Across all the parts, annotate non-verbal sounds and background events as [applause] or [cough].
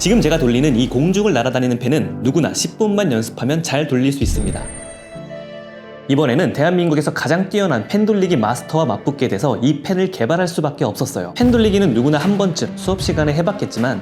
지금 제가 돌리는 이 공중을 날아다니는 펜은 누구나 10분만 연습하면 잘 돌릴 수 있습니다. 이번에는 대한민국에서 가장 뛰어난 펜 돌리기 마스터와 맞붙게 돼서 이 펜을 개발할 수밖에 없었어요. 펜 돌리기는 누구나 한 번쯤 수업 시간에 해봤겠지만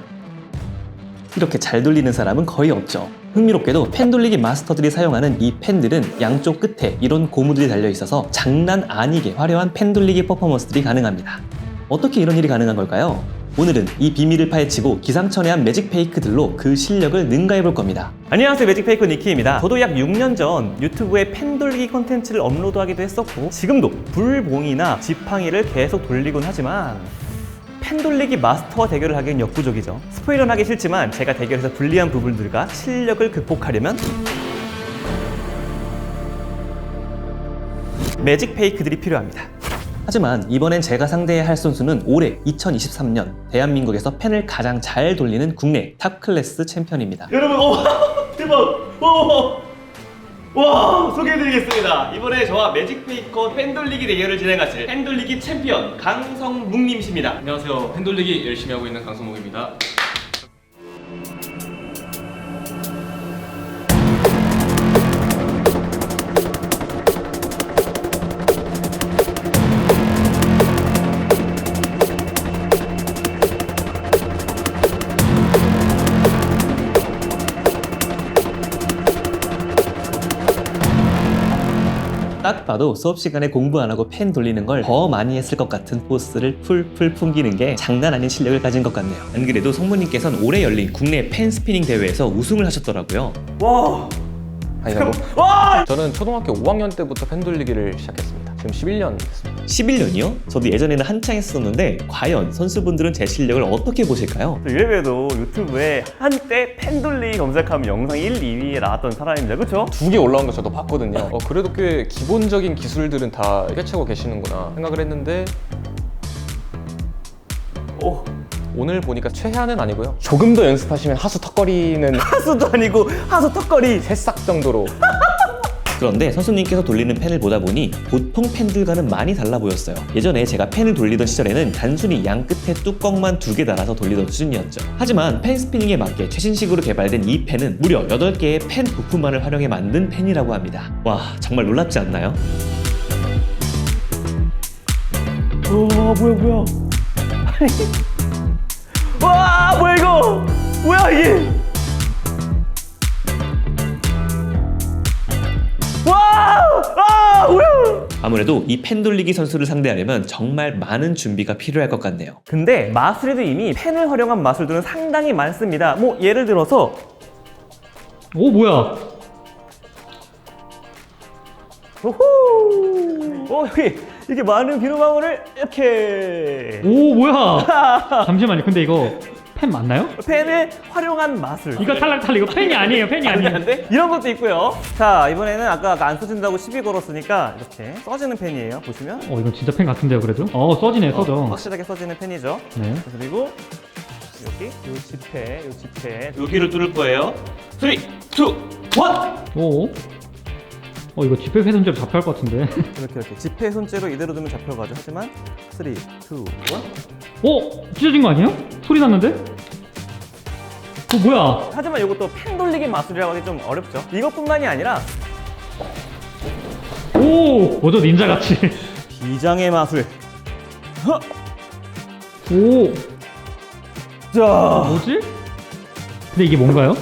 이렇게 잘 돌리는 사람은 거의 없죠. 흥미롭게도 펜 돌리기 마스터들이 사용하는 이 펜들은 양쪽 끝에 이런 고무들이 달려 있어서 장난 아니게 화려한 펜 돌리기 퍼포먼스들이 가능합니다. 어떻게 이런 일이 가능한 걸까요? 오늘은 이 비밀을 파헤치고 기상천외한 매직 페이크들로 그 실력을 능가해 볼 겁니다. 안녕하세요. 매직 페이커 니키입니다. 저도 약 6년 전 유튜브에 펜 돌리기 콘텐츠를 업로드하기도 했었고 지금도 불봉이나 지팡이를 계속 돌리곤 하지만 펜 돌리기 마스터와 대결을 하기엔 역부족이죠. 스포일러는 하기 싫지만 제가 대결에서 불리한 부분들과 실력을 극복하려면 매직 페이크들이 필요합니다. 하지만 이번엔 제가 상대해야 할 선수는 올해 2023년 대한민국에서 펜을 가장 잘 돌리는 국내 탑 클래스 챔피언입니다. 여러분, 오, [laughs] 대박! 오, 와 소개해드리겠습니다. 이번에 저와 매직 페이커 펜 돌리기 대결을 진행하실 펜 돌리기 챔피언 강성묵님이십니다. 안녕하세요. 펜돌리기 열심히 하고 있는 강성목입니다. 딱 봐도 수업 시간에 공부 안 하고 펜 돌리는 걸 더 많이 했을 것 같은 포스를 풀풀 풍기는 게 장난 아닌 실력을 가진 것 같네요. 안 그래도 성모님께서는 올해 열린 국내 펜 스피닝 대회에서 우승을 하셨더라고요. 와, 아니라고? 와! 저는 초등학교 5학년 때부터 펜 돌리기를 시작했습니다. 지금 11년 됐습니다. 11년이요? 저도 예전에는 한창 했었는데 과연 선수분들은 제 실력을 어떻게 보실까요? 이외에도 유튜브에 한때 펜 돌리기 검색하면 영상 1, 2위에 나왔던 사람입니다. 그렇죠? 두 개 올라온 거 저도 봤거든요. 어, 그래도 꽤 기본적인 기술들은 다 꿰차고 계시는구나 생각을 했는데 오, 오늘 보니까 최하는 아니고요. 조금 더 연습하시면 하수 턱걸이는 [laughs] 하수도 아니고 하수 턱걸이. 새싹 정도로 그런데 선수님께서 돌리는 펜을 보다 보니 보통 펜들과는 많이 달라 보였어요. 예전에 제가 펜을 돌리던 시절에는 단순히 양 끝에 뚜껑만 두 개 달아서 돌리던 수준이었죠. 하지만 펜 스피닝에 맞게 최신식으로 개발된 이 펜은 무려 8개의 펜 부품만을 활용해 만든 펜이라고 합니다. 와, 정말 놀랍지 않나요? 와, 뭐야, 뭐야. 아니. 와, 뭐야, 이거. 뭐야, 이게. 아! 아무래도 이 펜 돌리기 선수를 상대하려면 정말 많은 준비가 필요할 것 같네요. 근데 마술에도 이미 펜을 활용한 마술들은 상당히 많습니다. 뭐 예를 들어서 오 뭐야? 오호! 어 여기 이렇게 많은 비누방울을 이렇게 오 뭐야? [laughs] 잠시만요. 근데 이거 펜 맞나요? 펜을 활용한 마술. 이거 탈락 탈락. 이거 펜이 아니에요. 펜이 아니에요. 아니한데 이런 것도 있고요. 자 이번에는 아까 안 써진다고 시비 걸었으니까 이렇게 써지는 펜이에요. 보시면 어 이거 진짜 펜 같은데요, 그래도? 어 써지네, 써져. 확실하게 써지는 펜이죠. 네. 그리고 여기 요 지폐, 요 지폐. 여기를 뚫을 거예요. 3, 2, 1! 오. 어 이거 지폐 회전점 잡혀할 것 같은데. 이렇게 이렇게 지폐 손재로 이대로 두면 잡혀가죠. 하지만 3, 2, 1. 오 찢어진 거 아니에요? 소리 났는데? 어 뭐야? 하지만 이것도 펜 돌리기 마술이라고 하기 좀 어렵죠. 이것뿐만이 아니라 오 어저 닌자 같이. 비장의 마술. 허! 오 자, 뭐지? 근데 이게 뭔가요?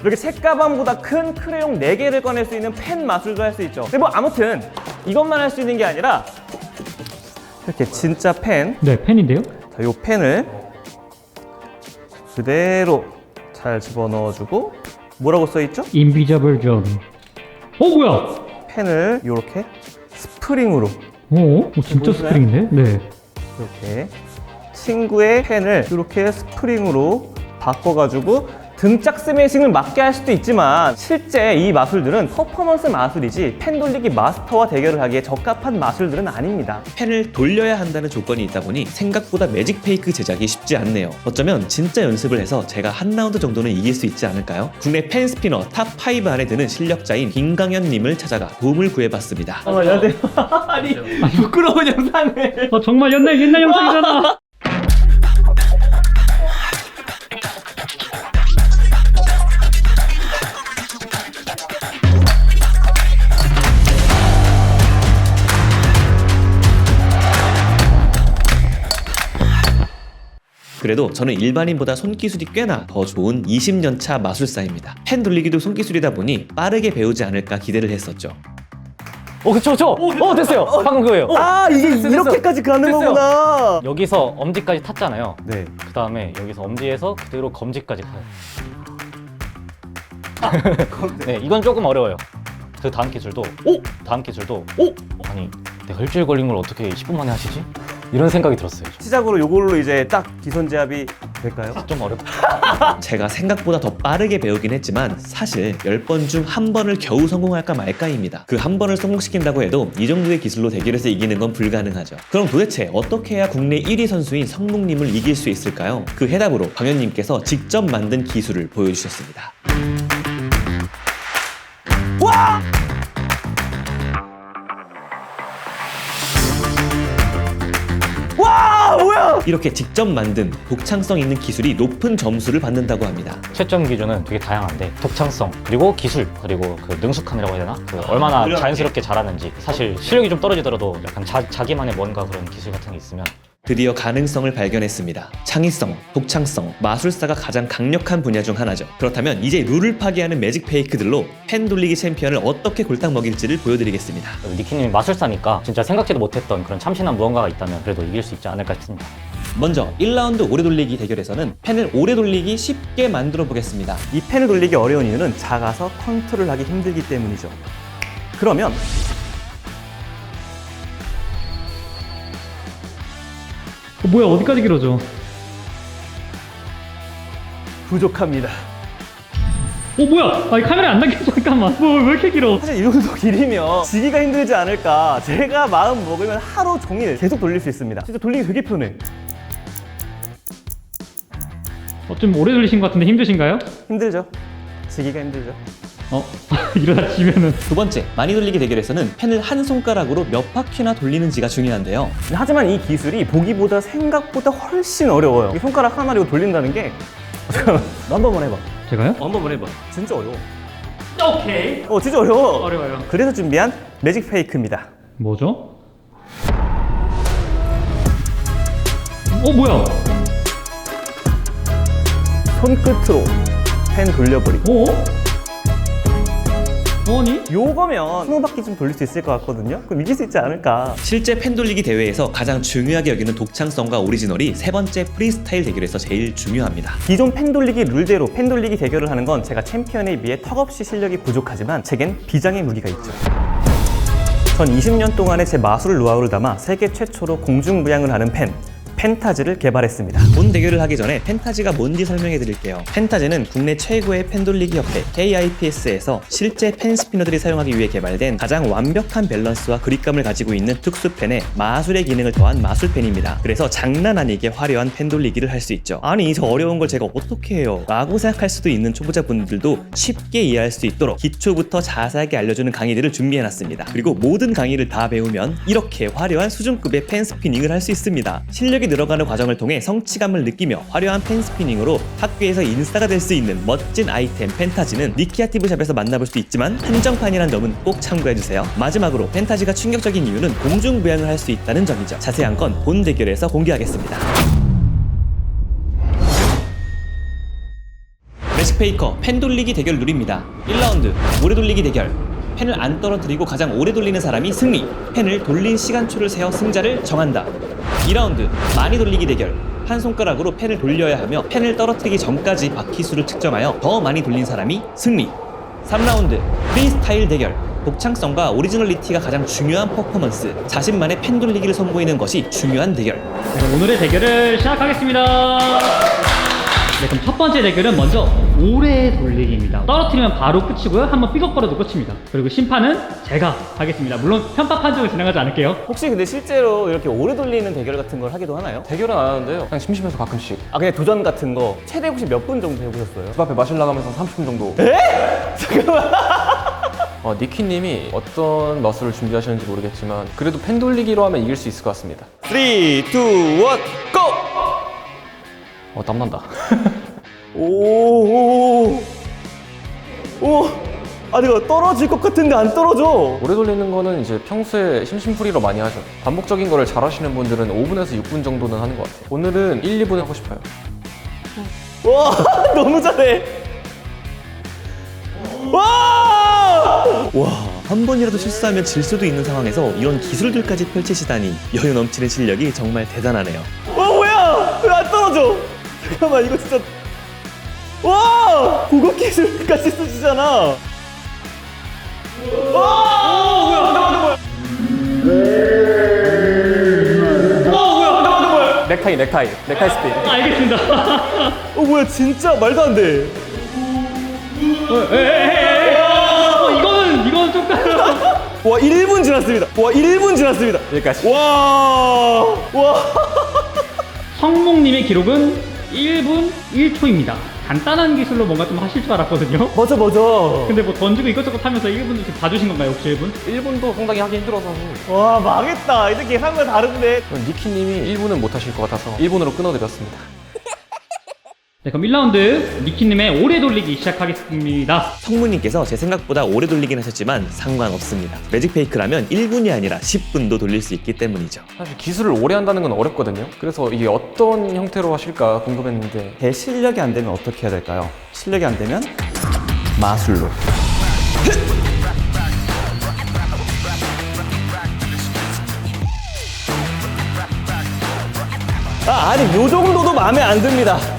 이렇게 책가방보다 큰 크레용 4개를 꺼낼 수 있는 펜 마술도 할 수 있죠. 근데 뭐 아무튼 이것만 할 수 있는 게 아니라 이렇게 진짜 펜, 네 펜인데요. 자, 요 펜을 그대로 잘 집어넣어주고 뭐라고 써있죠? 인비저블 존. 어 뭐야? 펜을 이렇게 스프링으로 오, 오 진짜 보이시나요? 스프링인데? 네. 이렇게 친구의 펜을 이렇게 스프링으로 바꿔가지고 등짝 스매싱을 맞게 할 수도 있지만 실제 이 마술들은 퍼포먼스 마술이지 펜 돌리기 마스터와 대결을 하기에 적합한 마술들은 아닙니다. 펜을 돌려야 한다는 조건이 있다 보니 생각보다 매직 페이크 제작이 쉽지 않네요. 어쩌면 진짜 연습을 해서 제가 한 라운드 정도는 이길 수 있지 않을까요? 국내 펜 스피너 탑5 안에 드는 실력자인 김강현님을 찾아가 도움을 구해봤습니다. 어, 안녕하세요. [laughs] 아니, 부끄러운 영상을. 어, 정말 옛날 옛날 영상이잖아. [laughs] 그래도 저는 일반인보다 손기술이 꽤나 더 좋은 20년차 마술사입니다. 펜 돌리기도 손기술이다 보니 빠르게 배우지 않을까 기대를 했었죠. 어, 그쵸, 그쵸. 어, 됐어요. 방금 그거예요. 아, 이게 됐어, 됐어. 이렇게까지 가는 됐어요. 거구나. 여기서 엄지까지 탔잖아요. 네. 그 다음에 여기서 엄지에서 그대로 검지까지 가요. [laughs] 네, 이건 조금 어려워요. 그 다음 기술도, 오! 다음 기술도, 오! 아니, 내가 일주일 걸린 걸 어떻게 10분 만에 하시지? 이런 생각이 들었어요. 시작으로 요걸로 이제 딱 기선 제압이 될까요? 좀 어렵다. [laughs] 제가 생각보다 더 빠르게 배우긴 했지만 사실 10번 중 한 번을 겨우 성공할까 말까입니다. 그 한 번을 성공시킨다고 해도 이 정도의 기술로 대결에서 이기는 건 불가능하죠. 그럼 도대체 어떻게 해야 국내 1위 선수인 성묵님을 이길 수 있을까요? 그 해답으로 강현님께서 직접 만든 기술을 보여주셨습니다. 이렇게 직접 만든 독창성 있는 기술이 높은 점수를 받는다고 합니다. 채점 기준은 되게 다양한데, 독창성, 그리고 기술, 그리고 그 능숙함이라고 해야 되나? 그 얼마나. 자연스럽게 잘하는지. 사실 실력이 좀 떨어지더라도 약간 자, 자기만의 뭔가 그런 기술 같은 게 있으면 드디어 가능성을 발견했습니다. 창의성, 독창성, 마술사가 가장 강력한 분야 중 하나죠. 그렇다면 이제 룰을 파괴하는 매직 페이크들로 펜 돌리기 챔피언을 어떻게 골탕 먹일지를 보여드리겠습니다. 니키님이 마술사니까 진짜 생각지도 못했던 그런 참신한 무언가가 있다면 그래도 이길 수 있지 않을까 싶습니다. 먼저 1라운드 오래 돌리기 대결에서는 펜을 오래 돌리기 쉽게 만들어 보겠습니다. 이 펜을 돌리기 어려운 이유는 작아서 컨트롤하기 힘들기 때문이죠. 그러면 어, 뭐야 어디까지 길어져? 부족합니다. 어 뭐야? 아니 카메라 안 당겼어 [laughs] 잠깐만. 뭐왜 이렇게 길어? 사실 이 정도 길이면 지기가 힘들지 않을까. 제가 마음 먹으면 하루 종일 계속 돌릴 수 있습니다. 진짜 돌리기 되게 편해. 어, 좀 오래 돌리신 것 같은데 힘드신가요? 힘들죠? 지기가 힘들죠? 어 [laughs] 이러다 지면은 두 번째, 많이 돌리기 대결에서는 펜을 한 손가락으로 몇 바퀴나 돌리는지가 중요한데요. 하지만 이 기술이 보기보다 생각보다 훨씬 어려워요. 이 손가락 하나로 돌린다는 게 [laughs] 잠깐만, 너한 번만 해봐. 제가요? 한번 해봐. 진짜 어려워. 오케이. 어, 진짜 어려워. 어려워요. 그래서 준비한 매직 페이크입니다. 뭐죠? 어 뭐야? 손끝으로 펜 돌려버리고. 어? 아니? 요거면 20바퀴 좀 돌릴 수 있을 것 같거든요. 그럼 이길 수 있지 않을까. 실제 펜 돌리기 대회에서 가장 중요하게 여기는 독창성과 오리지널이 세 번째 프리스타일 대결에서 제일 중요합니다. 기존 펜 돌리기 룰대로 펜 돌리기 대결을 하는 건 제가 챔피언에 비해 턱없이 실력이 부족하지만 제겐 비장의 무기가 있죠. 전 20년 동안의 제 마술 노하우를 담아 세계 최초로 공중부양을 하는 펜, 펜타즈를 개발했습니다. 본 대결을 하기 전에 펜타지가 뭔지 설명해 드릴게요. 펜타지는 국내 최고의 펜 돌리기 협회 KIPS에서 실제 펜 스피너들이 사용하기 위해 개발된 가장 완벽한 밸런스와 그립감을 가지고 있는 특수 펜에 마술의 기능을 더한 마술 펜입니다. 그래서 장난 아니게 화려한 펜 돌리기를 할 수 있죠. 아니 저 어려운 걸 제가 어떻게 해요? 라고 생각할 수도 있는 초보자분들도 쉽게 이해할 수 있도록 기초부터 자세하게 알려주는 강의들을 준비해놨습니다. 그리고 모든 강의를 다 배우면 이렇게 화려한 수준급의 펜 스피닝을 할 수 있습니다. 실력이 늘어가는 과정을 통해 성취감을 느끼며 화려한 펜 스피닝으로 학교에서 인싸가 될 수 있는 멋진 아이템 펜타지는 니키아티브샵에서 만나볼 수 있지만 한정판이란 점은 꼭 참고해주세요. 마지막으로 펜타지가 충격적인 이유는 공중부양을 할 수 있다는 점이죠. 자세한 건 본 대결에서 공개하겠습니다. 매직페이커 펜 돌리기 대결 룰입니다. 1라운드 오래 돌리기 대결. 펜을 안 떨어뜨리고 가장 오래 돌리는 사람이 승리. 펜을 돌린 시간초를 세어 승자를 정한다. 2라운드 많이 돌리기 대결. 한 손가락으로 펜을 돌려야 하며 펜을 떨어뜨리기 전까지 바퀴 수를 측정하여 더 많이 돌린 사람이 승리. 3라운드 프리스타일 대결. 독창성과 오리지널리티가 가장 중요한 퍼포먼스. 자신만의 펜 돌리기를 선보이는 것이 중요한 대결. 네, 오늘의 대결을 시작하겠습니다. 네, 그럼 첫 번째 대결은 먼저 오래 돌리기입니다. 떨어뜨리면 바로 끝이고요. 한번 삐걱거려도 끝입니다. 그리고 심판은 제가 하겠습니다. 물론 편파 판정을 진행하지 않을게요. 혹시 근데 실제로 이렇게 오래 돌리는 대결 같은 걸 하기도 하나요? 대결은 안 하는데요. 그냥 심심해서 가끔씩 아 그냥 도전 같은 거 최대 혹시 몇 분 정도 해보셨어요? 집 앞에 마실 나가면서 30분 정도. 에? [laughs] 잠깐만. 어, 니키님이 어떤 마술을 준비하셨는지 모르겠지만 그래도 펜 돌리기로 하면 이길 수 있을 것 같습니다. 3, 2, 1, 고! 어 땀난다. 오, 오, 오. 아, 내가 떨어질 것 같은데 안 떨어져. 오래 돌리는 거는 이제 평소에 심심풀이로 많이 하죠. 반복적인 거를 잘 하시는 분들은 5분에서 6분 정도는 하는 것 같아요. 오늘은 1, 2분 하고 싶어요. 와, [laughs] 너무 잘해. 와! 와, 한 번이라도 실수하면 질 수도 있는 상황에서 이런 기술들까지 펼치시다니 여유 넘치는 실력이 정말 대단하네요. 와, 뭐야? 왜 안 떨어져? [laughs] 잠깐만, 이거 진짜. 와! 고급 기술까지 쓰시잖아. 넥타이, 넥타이, 넥타이 스피드. 알겠습니다. 어, 뭐야, 진짜 말도 안 돼. 어, 이거는, 이거는 조금. 와, 1분 지났습니다. 와, 1분 지났습니다. 여기까지. 와! 와! [laughs] 성목님의 기록은 1분 1초입니다. 간단한 기술로 뭔가 좀 하실 줄 알았거든요. 맞아, 맞아. 근데 뭐 던지고 이것저것 하면서 1분 지금 봐주신 건가요, 혹시 1분? 1분도 상당히 하기 힘들어서 와, 망했다. 이렇게 예상과 다른데. 니키님이 1분은 못 하실 것 같아서 1분으로 끊어드렸습니다. 네, 그럼 1라운드 니키님의 오래 돌리기 시작하겠습니다. 성무님께서 제 생각보다 오래 돌리긴 하셨지만 상관없습니다. 매직 페이크라면 1분이 아니라 10분도 돌릴 수 있기 때문이죠. 사실 기술을 오래 한다는 건 어렵거든요. 그래서 이게 어떤 형태로 하실까 궁금했는데 제 실력이 안 되면 어떻게 해야 될까요? 실력이 안 되면 마술로. 아, 아니 요 정도도 마음에 안 듭니다.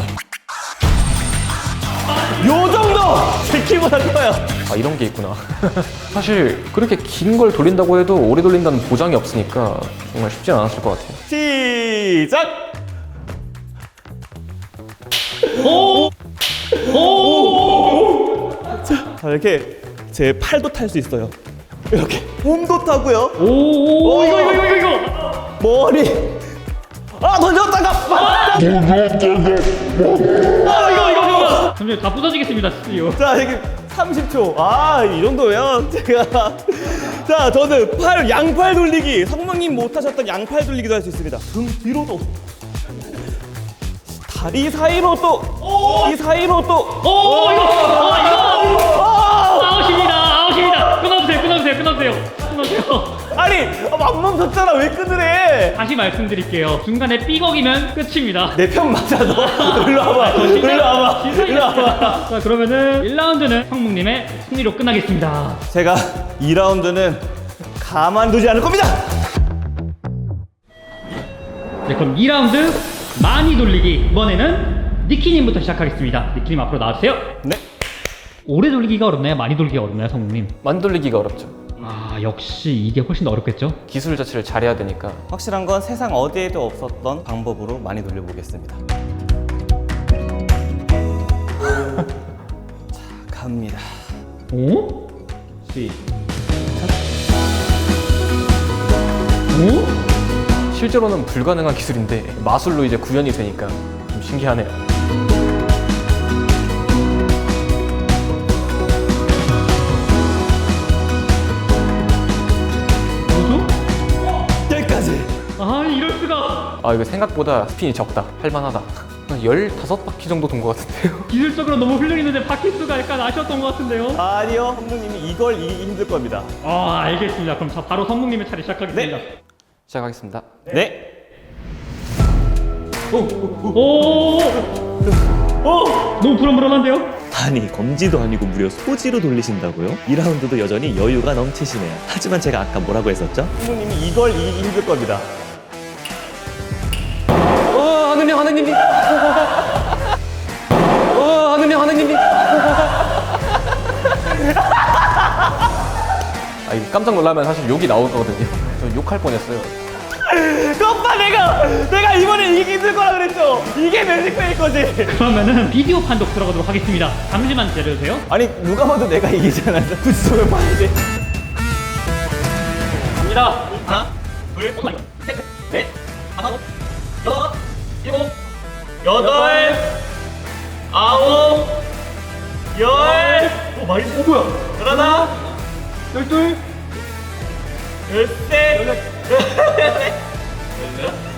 요 정도 제 키보다 커요. 아 이런 게 있구나. [laughs] 사실 그렇게 긴 걸 돌린다고 해도 오래 돌린다는 보장이 없으니까 정말 쉽지 않았을 것 같아요. 시작. 오! 오! 자, 이렇게 제 팔도 탈 수 있어요. 이렇게 몸도 타고요. 오! 오! 이거, 이거, 이거, 이거! 머리. 아 던졌다가. 아, 잠시만요, 다 부서지겠습니다, 스튜디오. 자, 이게 30초. 아, 이 정도면 [laughs] 제가. 자, 저는 팔, 양팔 돌리기. 성모님 못하셨던 양팔 돌리기도 할 수 있습니다. 등 뒤로도. 다리 사이로 또. 이 사이로 또. 오! 이거! 어, 이거! 아! 아웃입니다, 아웃입니다! 끊어주세요, 끊어주세요, 끊어주세요. 끊어주세요. 아니, 아, 맘만 졌잖아. 왜 끊으래? 다시 말씀드릴게요. 중간에 삐걱이면 끝입니다. 내 편 맞아, 너. [laughs] 일로 와봐. 일로 와봐. 일로 와봐. 자, 그러면은 1라운드는 성묵님의 승리로 끝나겠습니다. 제가 2라운드는 가만두지 않을 겁니다. 네, 그럼 2라운드 많이 돌리기. 이번에는 니키님부터 시작하겠습니다. 니키님 앞으로 나와주세요. 네. 오래 돌리기가 어렵나요? 많이 돌리기가 어렵나요, 성묵님? 많이 돌리기가 어렵죠. 아, 역시 이게 훨씬 더 어렵겠죠? 기술 자체를 잘해야 되니까 확실한 건 세상 어디에도 없었던 방법으로 많이 돌려보겠습니다. [laughs] 자, 갑니다. 오? 시. 오? 실제로는 불가능한 기술인데 마술로 이제 구현이 되니까 좀 신기하네요. 아, 이럴 수가. 아 이거 생각보다 스핀이 적다. 할만하다. 한 15바퀴 정도 돈 것 같은데요. 기술적으로 너무 훌륭했는데 바퀴 수가 약간 아쉬웠던 것 같은데요. 아니요, 선생님이 이걸 이기기 힘들 겁니다. 아, 알겠습니다. 그럼 자, 바로 성묵님의 차례 시작하겠습니다. 시작하겠습니다. 네. 오! 오! 너무 불안불안한데요? 아니 검지도 아니고 무려 소지로 돌리신다고요? 2라운드도 여전히 여유가 넘치시네요. 하지만 제가 아까 뭐라고 했었죠? 선생님이 이걸 이기기 힘들 겁니다. 어 하느님 하느님이. 어 하느님 하느님이. 아 이거 깜짝 놀라면 사실 욕이 나올 거거든요. 저 욕할 뻔했어요. 오빠 내가 내가 이번에 이기기 힘들 거라 그랬죠. 이게 매직페이 거지. 그러면은 비디오 판독 들어가도록 하겠습니다. 잠시만 기다려주세요. 아니 누가 봐도 내가 이기잖아. 굳이 저걸 봐야 돼. 갑니다. 하나, 둘, 셋, 여덟, 아홉, 열. 오 많이 어 뭐야? 열하나, 열둘, 열셋,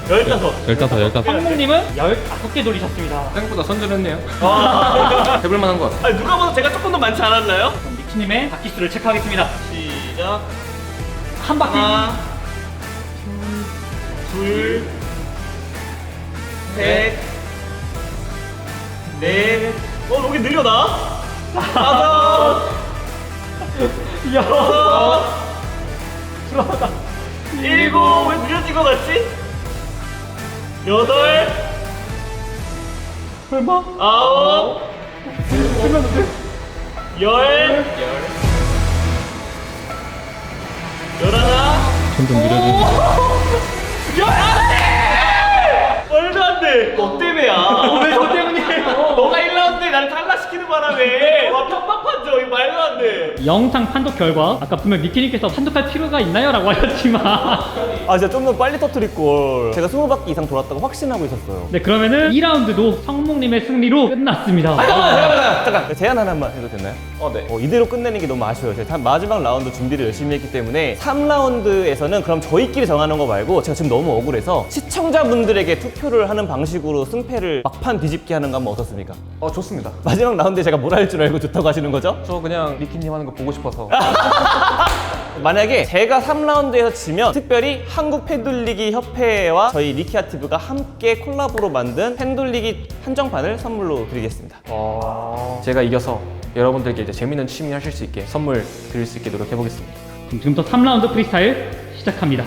열다섯. 열다섯, 열다섯. 황목님은 15개 돌리셨습니다. 생각보다 선전했네요. [laughs] 해볼 만한 것 같아. 아니 누가 봐도 제가 조금 더 많지 않았나요? 그럼 니키님의 바퀴 수를 체크하겠습니다. 시작. 한 바퀴. 하나, 둘, 셋, 넷. 어, 여기 느려나? 다섯, 여섯, 일곱. 왜 느려진 것 같지? 여덟, 설마? 아홉, 열, 열하나. 점점 느려지는. 말도 [laughs] 안 돼. 너 때문에야. 왜저 때문이에요? 너가 1라운드에 나를 탈락 시키는 바람에. 와, 편박판죠. 이거 말도 안 돼. 영상 판독 결과 아까 분명 니키님께서 판독할 필요가 있나요? 라고 하셨지만 [laughs] 아, 진짜 좀 더 빨리 터뜨릴 걸. 제가 20바퀴 이상 돌았다고 확신하고 있었어요. 네 그러면은 2라운드도 성목님의 승리로 끝났습니다. 잠깐만, 잠깐. 제안 하나만 해도 되나요? 어, 네. 어, 이대로 끝내는 게 너무 아쉬워요. 제가 다- 마지막 라운드 준비를 열심히 했기 때문에 3라운드에서는 그럼 저희끼리 정하는 거 말고 제가 지금 너무 억울해서 시청자분들에게 투표를 하는 방식으로 승패를 막판 뒤집기 하는 거 하면 어떻습니까? 어, 좋습니다. 마지막 라운드에 제가 뭘 할 줄 알고 좋다고 하시는 거죠? 저 그냥 리키님 하는 거 보고 싶어서. [laughs] 만약에 제가 3라운드에서 지면 특별히 한국 팬돌리기 협회와 저희 리키아티브가 함께 콜라보로 만든 팬돌리기 한정판을 선물로 드리겠습니다. 어... 제가 이겨서 여러분들께 이제 재밌는 취미 하실 수 있게 선물 드릴 수 있게 노력해 보겠습니다. 그럼 지금부터 3라운드 프리스타일 시작합니다.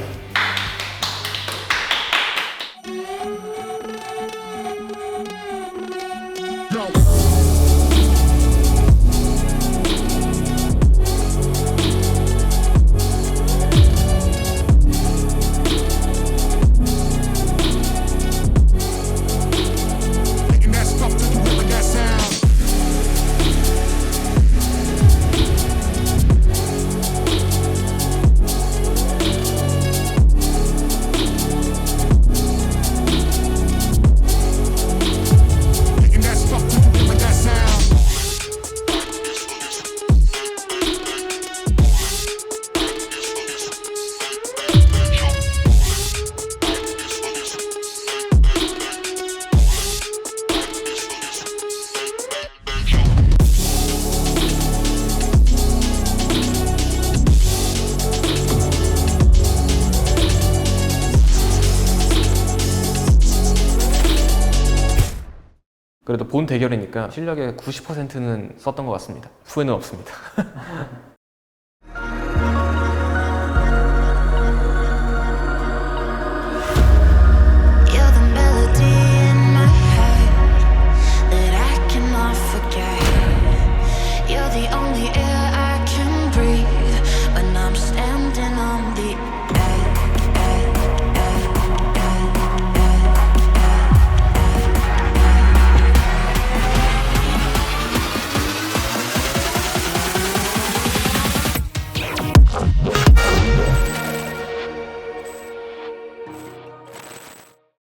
그래도 본 대결이니까 실력의 90%는 썼던 것 같습니다. 후회는 없습니다. [laughs]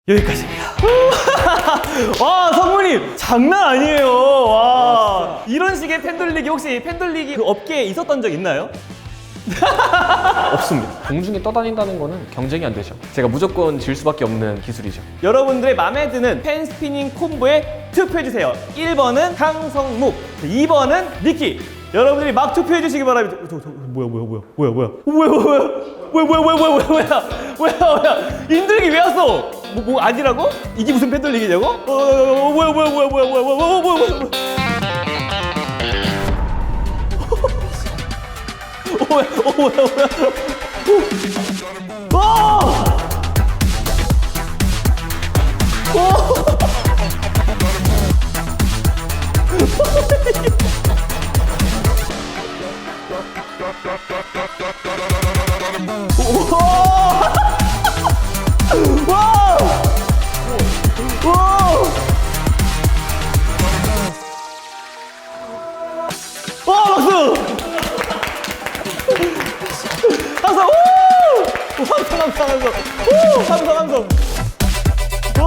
여기까지입니다. [laughs] 와, 성문님 장난 아니에요. 와, 이런 식의 팬 돌리기 혹시 팬 돌리기 그 업계에 있었던 적 있나요? [laughs] 없습니다. 공중에 떠다닌다는 거는 경쟁이 안 되죠. 제가 무조건 질 수밖에 없는 기술이죠. 여러분들의 마음에 드는 팬 스피닝 콤보에 투표해주세요. 1번은 강성묵, 2번은 니키. 여러분들이 막 투표해주시기 바랍니다. 저, 저, 저, 뭐야, 뭐야, 뭐야, 뭐야, 뭐야, 뭐야, 뭐야, 뭐야, 뭐야, 뭐야, 뭐야, 뭐야, 뭐야, 뭐야, 뭐야, 인들기 왜 왔어? 뭐, 뭐 아니라고? 이게 무슨 팬돌리기냐고? 어, 어, 어, 뭐야, 뭐야, 뭐야, 뭐야, 뭐야, 뭐야, 뭐야, 뭐야, 뭐야. [laughs] 어, 뭐야, 어, 뭐야, 뭐야. 오! [laughs] 와 박수! 박수! 오! 감성 감성 감성! 오! 감성 감성! 오!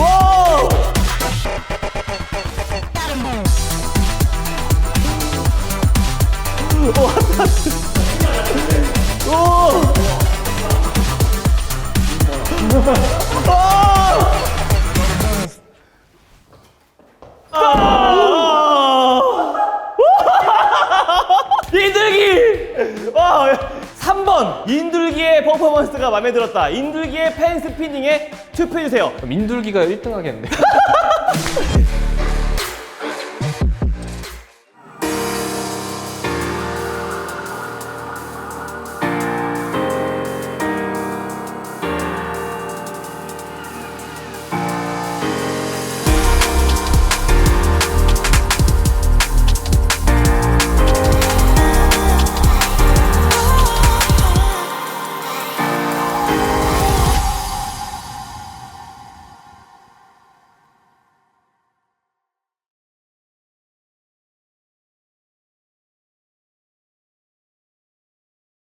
와! 와! 인들기! 와, 3번 인들기의 퍼포먼스가 마음에 들었다. 인들기의 팬 스피닝에 투표해주세요. 민둘기가 1등 하겠는데.